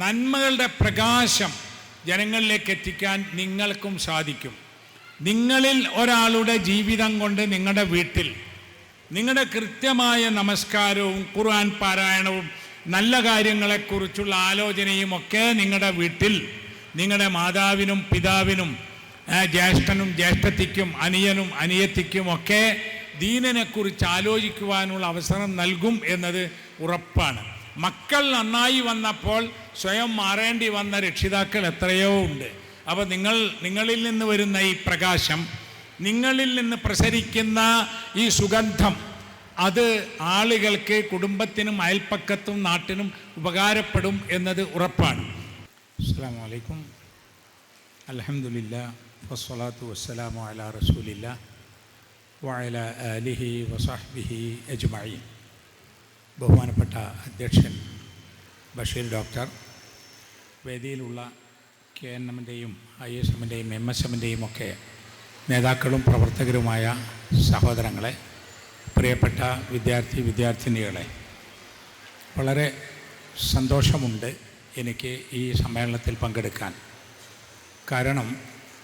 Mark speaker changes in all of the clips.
Speaker 1: നന്മകളുടെ പ്രകാശം ജനങ്ങളിലേക്ക് എത്തിക്കാൻ നിങ്ങൾക്കും സാധിക്കും. നിങ്ങളിൽ ഒരാളുടെ ജീവിതം കൊണ്ട് നിങ്ങളുടെ വീട്ടിൽ നിങ്ങളുടെ കൃത്യമായ നമസ്കാരവും ഖുർആൻ പാരായണവും നല്ല കാര്യങ്ങളെക്കുറിച്ചുള്ള ആലോചനയും ഒക്കെ നിങ്ങളുടെ വീട്ടിൽ നിങ്ങളുടെ മാതാവിനും പിതാവിനും ജ്യേഷ്ഠനും ജ്യേഷ്ഠത്തിക്കും അനിയനും അനിയത്തിക്കും ഒക്കെ ദീനനെക്കുറിച്ച് ആലോചിക്കുവാനുള്ള അവസരം നൽകും എന്നത് ഉറപ്പാണ്. മക്കൾ നന്നായി വന്നപ്പോൾ സ്വയം മാറേണ്ടി വന്ന രക്ഷിതാക്കൾ എത്രയോ ഉണ്ട്. അപ്പോൾ നിങ്ങൾ നിങ്ങളിൽ നിന്ന് വരുന്ന ഈ പ്രകാശം നിങ്ങളിൽ നിന്ന് പ്രസരിക്കുന്ന ഈ സുഗന്ധം അത് ആളുകൾക്ക് കുടുംബത്തിനും അയൽപ്പക്കത്തും നാട്ടിനും ഉപകാരപ്പെടും എന്നത് ഉറപ്പാണ്. അസ്സാം വലൈക്കും അലഹമുല്ല വസ്സലാത്തു വസ്സലാമു അല റസൂലില്ല വായല അലിഹി വസാഹ്ബിഹി അജ്മഈൻ. ബഹുമാനപ്പെട്ട അധ്യക്ഷൻ ബഷീർ ഡോക്ടർ വേദിയിലുള്ള കെ എൻ എമ്മിന്റെയും ഐ എസ് എമ്മിന്റെയും എം എസ് എമ്മിന്റെയും ഒക്കെ നേതാക്കളും പ്രവർത്തകരുമായ സഹോദരങ്ങളെ പ്രിയപ്പെട്ട വിദ്യാർത്ഥി വിദ്യാർത്ഥിനികളെ വളരെ സന്തോഷമുണ്ട് എനിക്ക് ഈ സമ്മേളനത്തിൽ പങ്കെടുക്കാൻ. കാരണം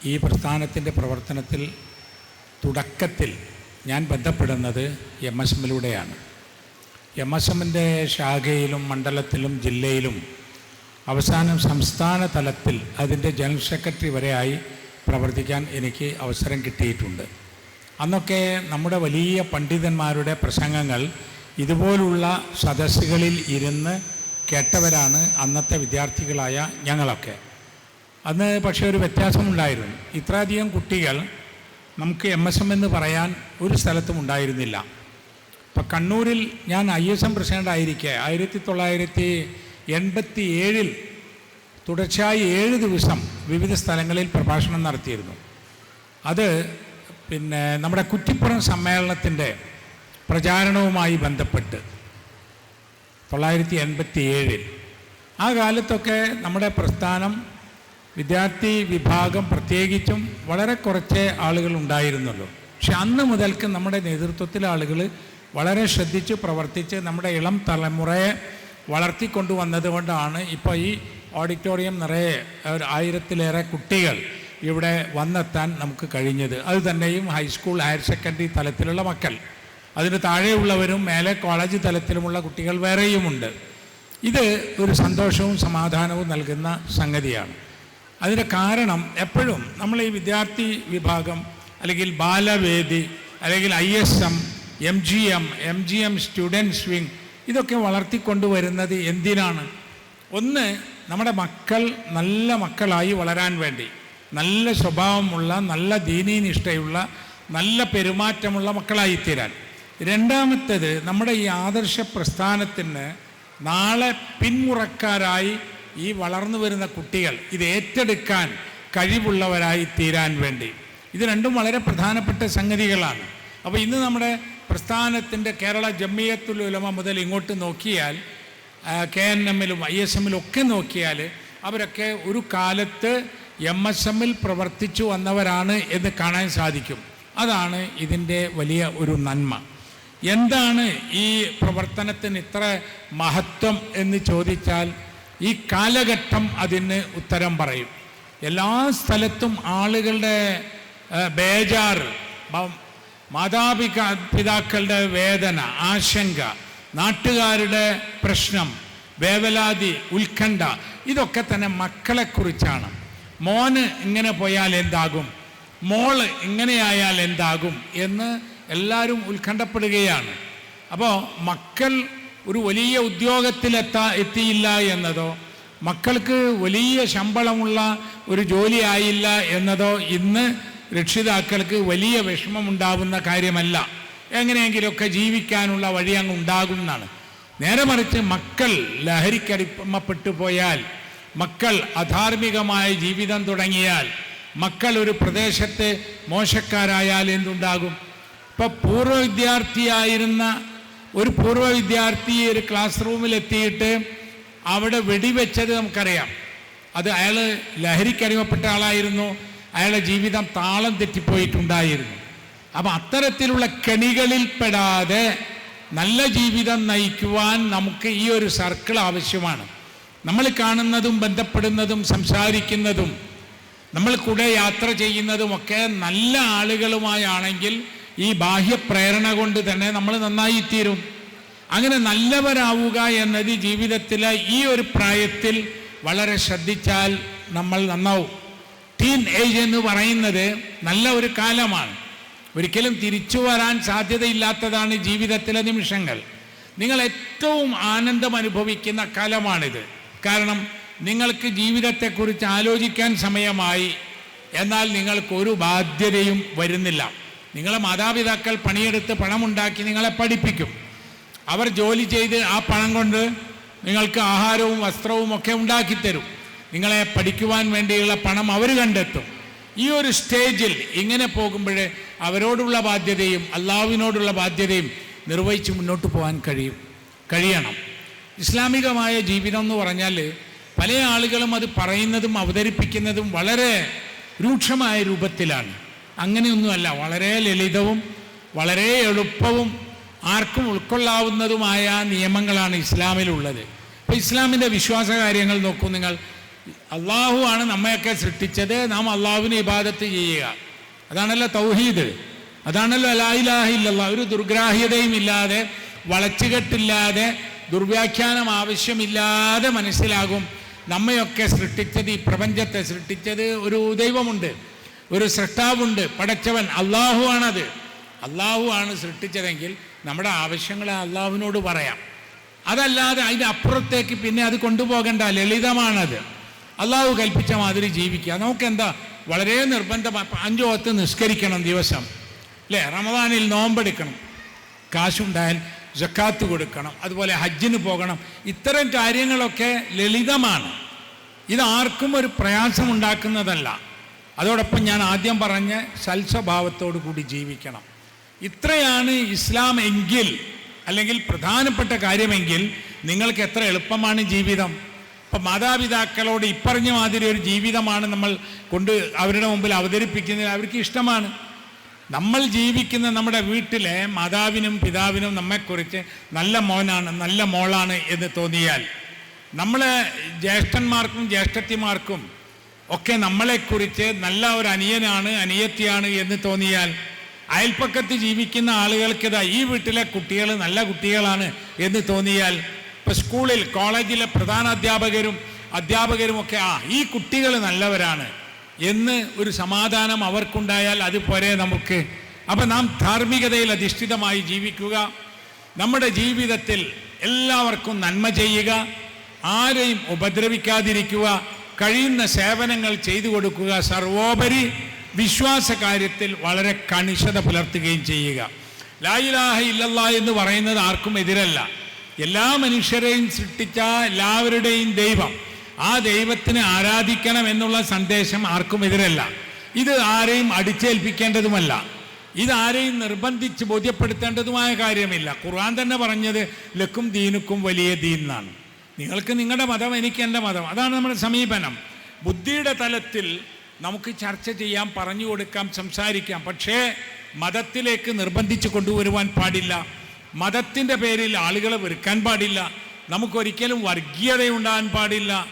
Speaker 1: ഈ പ്രസ്ഥാനത്തിന്റെ പ്രവർത്തനത്തിൽ തുടക്കത്തിൽ ഞാൻ ബന്ധപ്പെടുന്നത് എം എസ് എമ്മിലൂടെയാണ്. എം എസ് എമ്മിന്റെ ശാഖയിലും മണ്ഡലത്തിലും ജില്ലയിലും അവസാനം സംസ്ഥാന തലത്തിൽ അതിന്റെ ജനറൽ സെക്രട്ടറി വരെയായി പ്രവർത്തിക്കാൻ എനിക്ക് അവസരം കിട്ടിയിട്ടുണ്ട്. അന്നൊക്കെ നമ്മുടെ വലിയ പണ്ഡിതന്മാരുടെ പ്രസംഗങ്ങൾ ഇതുപോലുള്ള സദസ്സുകളിൽ ഇരുന്ന് കേട്ടവരാണ് അന്നത്തെ വിദ്യാർത്ഥികളായ ഞങ്ങളൊക്കെ. അന്ന് പക്ഷേ ഒരു വ്യത്യാസമുണ്ടായിരുന്നു. ഇത്രയധികം കുട്ടികൾ നമുക്ക് എം എസ് എം എന്ന് പറയാൻ ഒരു സ്ഥലത്തും ഉണ്ടായിരുന്നില്ല. ഇപ്പം കണ്ണൂരിൽ ഞാൻ ഐ എസ് എം പ്രസിഡന്റ് ആയിരിക്കെ ആയിരത്തി തൊള്ളായിരത്തി എൺപത്തി ഏഴിൽ തുടർച്ചയായി ഏഴ് ദിവസം വിവിധ സ്ഥലങ്ങളിൽ പ്രഭാഷണം നടത്തിയിരുന്നു. അത് പിന്നെ നമ്മുടെ കുറ്റിപ്പുറം സമ്മേളനത്തിന്റെ പ്രചാരണവുമായി ബന്ധപ്പെട്ട് തൊള്ളായിരത്തി എൺപത്തി ഏഴിൽ ആ കാലത്തൊക്കെ നമ്മുടെ പ്രസ്ഥാനം വിദ്യാർത്ഥി വിഭാഗം പ്രത്യേകിച്ചും വളരെ കുറച്ച് ആളുകൾ ഉണ്ടായിരുന്നുള്ളൂ. പക്ഷെ അന്ന് മുതൽക്ക് നമ്മുടെ നേതൃത്വത്തിലെ ആളുകൾ വളരെ ശ്രദ്ധിച്ച് പ്രവർത്തിച്ച് നമ്മുടെ ഇളം തലമുറയെ വളർത്തിക്കൊണ്ടുവന്നത് കൊണ്ടാണ് ഇപ്പോൾ ഈ ഓഡിറ്റോറിയം നിറയെ ഒരു ആയിരത്തിലേറെ കുട്ടികൾ ഇവിടെ വന്നെത്താൻ നമുക്ക് കഴിഞ്ഞത്. അത് തന്നെയും ഹൈസ്കൂൾ ഹയർ സെക്കൻഡറി തലത്തിലുള്ള മക്കൾ. അതിന് താഴെയുള്ളവരും മേലെ കോളേജ് തലത്തിലുമുള്ള കുട്ടികൾ വേറെയുമുണ്ട്. ഇത് ഒരു സന്തോഷവും സമാധാനവും നൽകുന്ന സംഗതിയാണ്. അതിന്റെ കാരണം എപ്പോഴും നമ്മൾ ഈ വിദ്യാർത്ഥി വിഭാഗം അല്ലെങ്കിൽ ബാലവേദി അല്ലെങ്കിൽ I S M M G M M G M students wing ഇതൊക്കെ വളർത്തിക്കൊണ്ടുവരുന്നത് എന്തിനാണ്? ഒന്ന് നമ്മുടെ മക്കൾ നല്ല മക്കളായി വളരാൻ വേണ്ടി. നല്ല സ്വഭാവമുള്ള നല്ല ദീനീനിഷ്ഠയുള്ള നല്ല പെരുമാറ്റമുള്ള മക്കളായി തീരാൻ രണ്ടാമത്തേത് നമ്മുടെ ഈ ആദർശ പ്രസ്ഥാനത്തിന് നാളെ പിന്മുറക്കാരായി ഈ വളർന്നു വരുന്ന കുട്ടികൾ ഇത് ഏറ്റെടുക്കാൻ കഴിവുള്ളവരായി തീരാൻ വേണ്ടി. ഇത് രണ്ടും വളരെ പ്രധാനപ്പെട്ട സംഗതികളാണ്. അപ്പോൾ ഇന്ന് നമ്മുടെ പ്രസ്ഥാനത്തിന്റെ കേരള ജമ്മിയത്തുൽ ഉലമ മുതൽ ഇങ്ങോട്ട് നോക്കിയാൽ കെ എൻ എമ്മിലും ഐ എസ് എമ്മിലും ഒക്കെ നോക്കിയാൽ അവരൊക്കെ ഒരു കാലത്ത് എം എസ് എമ്മിൽ പ്രവർത്തിച്ചു വന്നവരാണ് എന്ന് കാണാൻ സാധിക്കും. അതാണ് ഇതിന്റെ വലിയ ഒരു നന്മ. എന്താണ് ഈ പ്രവർത്തനത്തിന് ഇത്ര മഹത്വം എന്ന് ചോദിച്ചാൽ ഈ കാലഘട്ടം അതിന് ഉത്തരം പറയും. എല്ലാ സ്ഥലത്തും ആളുകളുടെ ബേജാറ് മാതാപിതാ പിതാക്കളുടെ വേദന ആശങ്ക നാട്ടുകാരുടെ പ്രശ്നം വേവലാതി ഉത്കണ്ഠ ഇതൊക്കെ തന്നെ മക്കളെക്കുറിച്ചാണ്. മോന് ഇങ്ങനെ പോയാൽ എന്താകും? മോൾ ഇങ്ങനെയായാൽ എന്താകും? എന്ന് എല്ലാവരും ഉത്കണ്ഠപ്പെടുകയാണ്. അപ്പോൾ മക്കൾ ഒരു വലിയ ഉദ്യോഗത്തിലെത്താ എത്തിയില്ല എന്നതോ മക്കൾക്ക് വലിയ ശമ്പളമുള്ള ഒരു ജോലി ആയില്ല എന്നതോ ഇന്ന് രക്ഷിതാക്കൾക്ക് വലിയ വിഷമമുണ്ടാവുന്ന കാര്യമല്ല. എങ്ങനെയെങ്കിലുമൊക്കെ ജീവിക്കാനുള്ള വഴി അങ്ങ് ഉണ്ടാകും എന്നാണ്. നേരെ മറിച്ച് മക്കൾ ലഹരിക്കടിമപ്പെട്ടു പോയാൽ മക്കൾ അധാർമികമായ ജീവിതം തുടങ്ങിയാൽ മക്കൾ ഒരു പ്രദേശത്ത് മോശക്കാരായാൽ എന്തുണ്ടാകും? ഇപ്പൊ പൂർവ വിദ്യാർത്ഥിയായിരുന്ന ഒരു പൂർവ വിദ്യാർത്ഥി ഒരു ക്ലാസ് റൂമിലെത്തിയിട്ട് അവിടെ വെടിവെച്ചത് നമുക്കറിയാം. അത് അയാൾ ലഹരിക്കടിമപ്പെട്ട ആളായിരുന്നു. അയാളുടെ ജീവിതം താളം തെറ്റിപ്പോയിട്ടുണ്ടായിരുന്നു. അപ്പം അത്തരത്തിലുള്ള കെണികളിൽ പെടാതെ നല്ല ജീവിതം നയിക്കുവാൻ നമുക്ക് ഈ ഒരു സർക്കിൾ ആവശ്യമാണ്. നമ്മൾ കാണുന്നതും ബന്ധപ്പെടുന്നതും സംസാരിക്കുന്നതും നമ്മൾ കൂടെ യാത്ര ചെയ്യുന്നതുമൊക്കെ നല്ല ആളുകളുമായാണെങ്കിൽ ഈ ബാഹ്യ പ്രേരണ കൊണ്ട് തന്നെ നമ്മൾ നന്നായിത്തീരും അങ്ങനെ നല്ലവരാവുക എന്നത് ജീവിതത്തിലെ ഈ ഒരു പ്രായത്തിൽ വളരെ ശ്രദ്ധിച്ചാൽ നമ്മൾ നന്നാവും. ടീൻ ഏജ് എന്ന് പറയുന്നത് നല്ല ഒരു കാലമാണ്. ഒരിക്കലും തിരിച്ചു വരാൻ സാധ്യതയില്ലാത്തതാണ് ജീവിതത്തിലെ നിമിഷങ്ങൾ. നിങ്ങൾ ഏറ്റവും ആനന്ദം അനുഭവിക്കുന്ന കാലമാണിത്. കാരണം നിങ്ങൾക്ക് ജീവിതത്തെക്കുറിച്ച് ആലോചിക്കാൻ സമയമായി. എന്നാൽ നിങ്ങൾക്ക് ഒരു ബാധ്യതയും വരുന്നില്ല. നിങ്ങളെ മാതാപിതാക്കൾ പണിയെടുത്ത് പണമുണ്ടാക്കി നിങ്ങളെ പഠിപ്പിക്കും. അവർ ജോലി ചെയ്ത് ആ പണം കൊണ്ട് നിങ്ങൾക്ക് ആഹാരവും വസ്ത്രവും ഒക്കെ ഉണ്ടാക്കിത്തരും. നിങ്ങളെ പഠിക്കുവാൻ വേണ്ടിയുള്ള പണം അവർ കണ്ടെത്തും. ഈ ഒരു സ്റ്റേജിൽ ഇങ്ങനെ പോകുമ്പോൾ അവരോടുള്ള ബാധ്യതയും അള്ളാഹുവിനോടുള്ള ബാധ്യതയും നിർവഹിച്ച് മുന്നോട്ട് പോകാൻ കഴിയും. കഴിയണം. ഇസ്ലാമികമായ ജീവിതം എന്ന് പറഞ്ഞാൽ പല ആളുകളും അത് പറയുന്നതും അവതരിപ്പിക്കുന്നതും വളരെ രൂക്ഷമായ രൂപത്തിലാണ്. അങ്ങനെയൊന്നുമല്ല. വളരെ ലളിതവും വളരെ എളുപ്പവും ആർക്കും ഉൾക്കൊള്ളാവുന്നതുമായ നിയമങ്ങളാണ് ഇസ്ലാമിലുള്ളത്. ഇപ്പോൾ ഇസ്ലാമിന്റെ വിശ്വാസ കാര്യങ്ങൾ നോക്കൂ നിങ്ങൾ. അള്ളാഹു ആണ് നമ്മയൊക്കെ സൃഷ്ടിച്ചത്. നാം അള്ളാഹുവിനെ ഇബാദത്ത് ചെയ്യുക. അതാണല്ലോ തൗഹീദ്. അതാണല്ലോ അലായിലാഹില്ല ഒരു ദുർഗ്രാഹ്യതയും ഇല്ലാതെ വളച്ചുകെട്ടില്ലാതെ ദുർവ്യാഖ്യാനം ആവശ്യമില്ലാതെ മനസ്സിലാകും നമ്മയൊക്കെ സൃഷ്ടിച്ചത് ഈ പ്രപഞ്ചത്തെ സൃഷ്ടിച്ചത് ഒരു ദൈവമുണ്ട് ഒരു സൃഷ്ടാവുണ്ട് പടച്ചവൻ അള്ളാഹു ആണത്. അള്ളാഹു ആണ് സൃഷ്ടിച്ചതെങ്കിൽ നമ്മുടെ ആവശ്യങ്ങളെ അള്ളാഹുവിനോട് പറയാം. അതല്ലാതെ അതിന്റെ അപ്പുറത്തേക്ക് പിന്നെ അത് കൊണ്ടുപോകേണ്ട ലളിതമാണത്. അള്ളാഹു കൽപ്പിച്ച മാതിരി ജീവിക്കുക. നമുക്കെന്താ? വളരെ നിർബന്ധം അഞ്ചു പത്ത് നിഷ്കരിക്കണം ദിവസം. അല്ലേ റമദാനിൽ നോമ്പെടുക്കണം. കാശുണ്ടായാൽ ജക്കാത്ത് കൊടുക്കണം. അതുപോലെ ഹജ്ജിന് പോകണം. ഇത്തരം കാര്യങ്ങളൊക്കെ ലളിതമാണ്. ഇതാർക്കും ഒരു പ്രയാസം ഉണ്ടാക്കുന്നതല്ല അതോടൊപ്പം ഞാൻ ആദ്യം പറഞ്ഞ സൽസ്വഭാവത്തോടു കൂടി ജീവിക്കണം. ഇത്രയാണ് ഇസ്ലാം എങ്കിൽ അല്ലെങ്കിൽ പ്രധാനപ്പെട്ട കാര്യമെങ്കിൽ നിങ്ങൾക്ക് എത്ര എളുപ്പമാണ് ജീവിതം? ഇപ്പം മാതാപിതാക്കളോട് ഇപ്പറഞ്ഞ മാതിരി ഒരു ജീവിതമാണ് നമ്മൾ കൊണ്ട് അവരുടെ മുമ്പിൽ അവതരിപ്പിക്കുന്നത് അവർക്ക് ഇഷ്ടമാണ്. നമ്മൾ ജീവിക്കുന്ന നമ്മുടെ വീട്ടിലെ മാതാവിനും പിതാവിനും നമ്മെക്കുറിച്ച് നല്ല മോനാണ് നല്ല മോളാണ് എന്ന് തോന്നിയാൽ നമ്മൾ ജ്യേഷ്ഠന്മാർക്കും ജ്യേഷ്ഠത്തിമാർക്കും ഒക്കെ നമ്മളെക്കുറിച്ച് നല്ല ഒരു അനിയനാണ് അനിയത്തിയാണ് എന്ന് തോന്നിയാൽ അയൽപ്പക്കത്ത് ജീവിക്കുന്ന ആളുകൾക്കിതാ ഈ വീട്ടിലെ കുട്ടികൾ നല്ല കുട്ടികളാണ് എന്ന് തോന്നിയാൽ ഇപ്പം സ്കൂളിൽ കോളേജിലെ പ്രധാന അധ്യാപകരും ഒക്കെ ആ ഈ കുട്ടികൾ നല്ലവരാണ്. എന്ന് ഒരു സമാധാനം അവർക്കുണ്ടായാൽ അത് പോരെ നമുക്ക്. അപ്പം നാം ധാർമ്മികതയിൽ അധിഷ്ഠിതമായി ജീവിക്കുക. നമ്മുടെ ജീവിതത്തിൽ എല്ലാവർക്കും നന്മ ചെയ്യുക. ആരെയും ഉപദ്രവിക്കാതിരിക്കുക. കഴിയുന്ന സേവനങ്ങൾ ചെയ്തു കൊടുക്കുക. സർവോപരി വിശ്വാസ കാര്യത്തിൽ വളരെ കണിശത പുലർത്തുകയും ചെയ്യുക. ലായിലാഹ ഇല്ലല്ല എന്ന് പറയുന്നത് ആർക്കും എതിരല്ല. എല്ലാ മനുഷ്യരെയും സൃഷ്ടിച്ച എല്ലാവരുടെയും ദൈവം. ആ ദൈവത്തിന് ആരാധിക്കണം എന്നുള്ള സന്ദേശം ആർക്കും എതിരല്ല. ഇത് ആരെയും അടിച്ചേൽപ്പിക്കേണ്ടതുമല്ല. ഇതാരെയും നിർബന്ധിച്ച് ബോധ്യപ്പെടുത്തേണ്ടതുമായ കാര്യമില്ല. ഖുർആൻ തന്നെ പറഞ്ഞത് ലക്കും ദീനുക്കും വലിയ ദീൻ എന്നാണ്. നിങ്ങൾക്ക് നിങ്ങളുടെ മതം എനിക്ക് എന്റെ മതം. അതാണ് നമ്മുടെ സമീപനം. ബുദ്ധിയുടെ തലത്തിൽ നമുക്ക് ചർച്ച ചെയ്യാം പറഞ്ഞു കൊടുക്കാം സംസാരിക്കാം. പക്ഷേ മതത്തിലേക്ക് നിർബന്ധിച്ച് കൊണ്ടുവരുവാൻ പാടില്ല. മതത്തിന്റെ പേരിൽ ആളുകളെ വെറുക്കാൻ പാടില്ല. നമുക്കൊരിക്കലും വർഗീയതയുണ്ടാകാൻ പാടില്ല.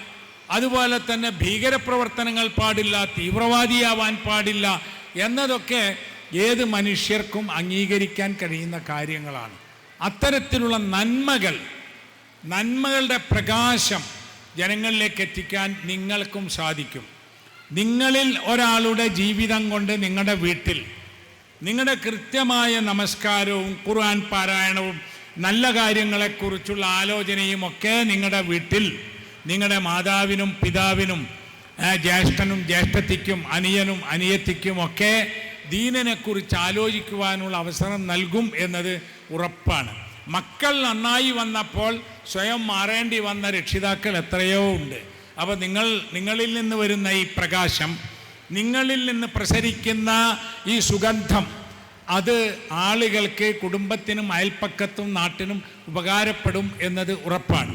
Speaker 1: അതുപോലെ തന്നെ ഭീകരപ്രവർത്തനങ്ങൾ പാടില്ല തീവ്രവാദിയാവാൻ പാടില്ല എന്നതൊക്കെ ഏത് മനുഷ്യർക്കും അംഗീകരിക്കാൻ കഴിയുന്ന കാര്യങ്ങളാണ്. അത്തരത്തിലുള്ള നന്മകൾ നന്മകളുടെ പ്രകാശം ജനങ്ങളിലേക്ക് എത്തിക്കാൻ നിങ്ങൾക്കും സാധിക്കും. നിങ്ങളിൽ ഒരാളുടെ ജീവിതം കൊണ്ട് നിങ്ങളുടെ വീട്ടിൽ നിങ്ങളുടെ കൃത്യമായ നമസ്കാരവും ഖുർആൻ പാരായണവും നല്ല കാര്യങ്ങളെക്കുറിച്ചുള്ള ആലോചനയും ഒക്കെ നിങ്ങളുടെ വീട്ടിൽ നിങ്ങളുടെ മാതാവിനും പിതാവിനും ജ്യേഷ്ഠനും ജ്യേഷ്ഠത്തിക്കും അനിയനും അനിയത്തിക്കും ഒക്കെ ദീനനെക്കുറിച്ച് ആലോചിക്കുവാനുള്ള അവസരം നൽകും എന്നത് ഉറപ്പാണ്. മക്കൾ നന്നായി വന്നപ്പോൾ സ്വയം മാറേണ്ടി വന്ന രക്ഷിതാക്കൾ എത്രയോ ഉണ്ട്. അപ്പോൾ നിങ്ങൾ നിങ്ങളിൽ നിന്ന് വരുന്ന ഈ പ്രകാശം നിങ്ങളിൽ നിന്ന് പ്രസരിക്കുന്ന ഈ സുഗന്ധം അത് ആളുകൾക്ക് കുടുംബത്തിനും അയൽപ്പക്കത്തും നാട്ടിനും ഉപകാരപ്പെടും എന്നത് ഉറപ്പാണ്.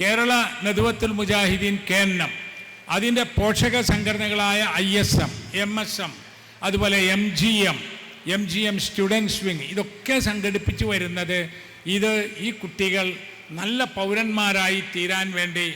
Speaker 1: കേരള നദുവത്തുൽ മുജാഹിദീൻ കേന്നം അതിന്റെ പോഷക സംഘടനകളായ I S M M S M അതുപോലെ M G M M G M students wing ഇതൊക്കെ സംഘടിപ്പിച്ചു വരുന്നത് ഇത് ഈ കുട്ടികൾ നല്ല പൗരന്മാരായി തീരാൻ വേണ്ടി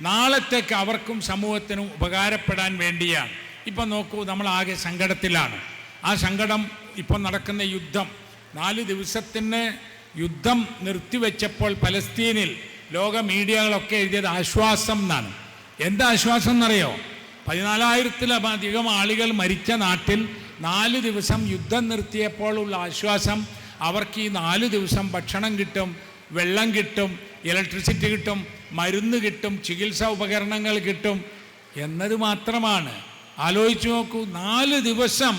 Speaker 1: നാളത്തേക്ക് അവർക്കും സമൂഹത്തിനും ഉപകാരപ്പെടാൻ വേണ്ടിയാണ്. ഇപ്പം നോക്കൂ നമ്മൾ ആകെ സങ്കടത്തിലാണ്. ആ സങ്കടം ഇപ്പം നടക്കുന്ന യുദ്ധം നാല് ദിവസത്തിന് യുദ്ധം നിർത്തിവെച്ചപ്പോൾ പലസ്തീനിൽ ലോക മീഡിയകളൊക്കെ എഴുതിയത് ആശ്വാസം എന്നാണ്. എന്താ ആശ്വാസം എന്നറിയോ? പതിനാലായിരത്തിലധികം ആളുകൾ മരിച്ച നാട്ടിൽ നാല് ദിവസം യുദ്ധം നിർത്തിയപ്പോൾ ഉള്ള ആശ്വാസം അവർക്ക് ഈ നാല് ദിവസം ഭക്ഷണം കിട്ടും വെള്ളം കിട്ടും ഇലക്ട്രിസിറ്റി കിട്ടും മരുന്ന് കിട്ടും ചികിത്സാ ഉപകരണങ്ങൾ കിട്ടും എന്നത് മാത്രമാണ്. ആലോചിച്ച് നോക്കൂ നാല് ദിവസം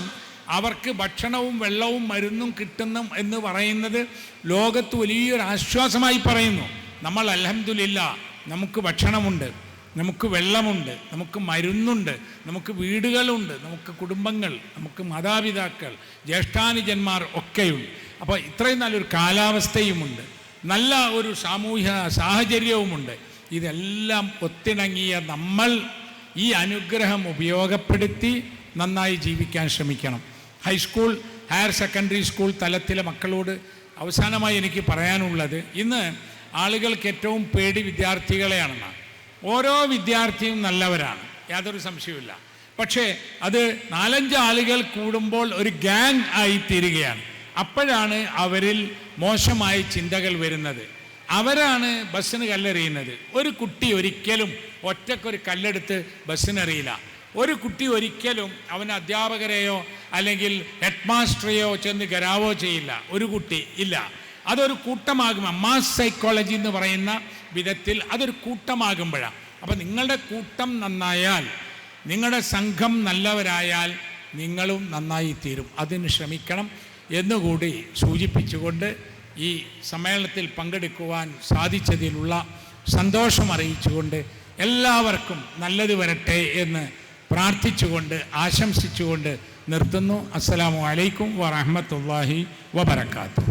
Speaker 1: അവർക്ക് ഭക്ഷണവും വെള്ളവും മരുന്നും കിട്ടുന്നു എന്ന് പറയുന്നത് ലോകത്ത് വലിയൊരു ആശ്വാസമായി പറയുന്നു. നമ്മൾ അലഹമില്ല നമുക്ക് ഭക്ഷണമുണ്ട് നമുക്ക് വെള്ളമുണ്ട് നമുക്ക് മരുന്നുണ്ട് നമുക്ക് വീടുകളുണ്ട് നമുക്ക് കുടുംബങ്ങൾ നമുക്ക് മാതാപിതാക്കൾ ജ്യേഷ്ഠാനുജന്മാർ ഒക്കെയുണ്ട്. അപ്പോൾ ഇത്രയും നല്ലൊരു കാലാവസ്ഥയുമുണ്ട് നല്ല ഒരു സാമൂഹ്യ സാഹചര്യവുമുണ്ട്. ഇതെല്ലാം ഒത്തിണങ്ങിയ നമ്മൾ ഈ അനുഗ്രഹം ഉപയോഗപ്പെടുത്തി നന്നായി ജീവിക്കാൻ ശ്രമിക്കണം. ഹൈസ്കൂൾ ഹയർ സെക്കൻഡറി സ്കൂൾ തലത്തിലെ മക്കളോട് അവസാനമായി എനിക്ക് പറയാനുള്ളത് ഇന്ന് ആളുകൾക്ക് ഏറ്റവും പേടി വിദ്യാർത്ഥികളെയാണെന്നാണ് ഓരോ വിദ്യാർത്ഥിയും നല്ലവരാണ് യാതൊരു സംശയവുമില്ല. പക്ഷേ അത് നാലഞ്ച് ആളുകൾ കൂടുമ്പോൾ ഒരു ഗ്യാങ് ആയി തീരുകയാണ്. അപ്പോഴാണ് അവരിൽ മോശമായ ചിന്തകൾ വരുന്നത്. അവരാണ് ബസ്സിന് കല്ലെറിയുന്നത്. ഒരു കുട്ടി ഒരിക്കലും ഒറ്റക്കൊരു കല്ലെടുത്ത് ബസ്സിനെറിയില്ല. ഒരു കുട്ടി ഒരിക്കലും അവൻ അധ്യാപകരെയോ അല്ലെങ്കിൽ ഹെഡ് മാസ്റ്ററെയോ ചെന്ന് കരാവോ ചെയ്യില്ല. ഒരു കുട്ടി ഇല്ല. അതൊരു കൂട്ടമാകും. മാസ് സൈക്കോളജി എന്ന് പറയുന്ന വിധത്തിൽ അതൊരു കൂട്ടമാകുമ്പോഴാണ്. അപ്പം നിങ്ങളുടെ കൂട്ടം നന്നായാൽ നിങ്ങളുടെ സംഘം നല്ലവരായാൽ നിങ്ങളും നന്നായി തീരും. അതിന് ശ്രമിക്കണം എന്നുകൂടി സൂചിപ്പിച്ചുകൊണ്ട് ഈ സമ്മേളനത്തിൽ പങ്കെടുക്കുവാൻ സാധിച്ചതിലുള്ള സന്തോഷം അറിയിച്ചുകൊണ്ട് എല്ലാവർക്കും നല്ലത് വരട്ടെ എന്ന് പ്രാർത്ഥിച്ചുകൊണ്ട് ആശംസിച്ചുകൊണ്ട് നിർത്തുന്നു. അസ്സലാമു അലൈക്കും വറഹമത്തല്ലാഹി വബർക്കാത്തു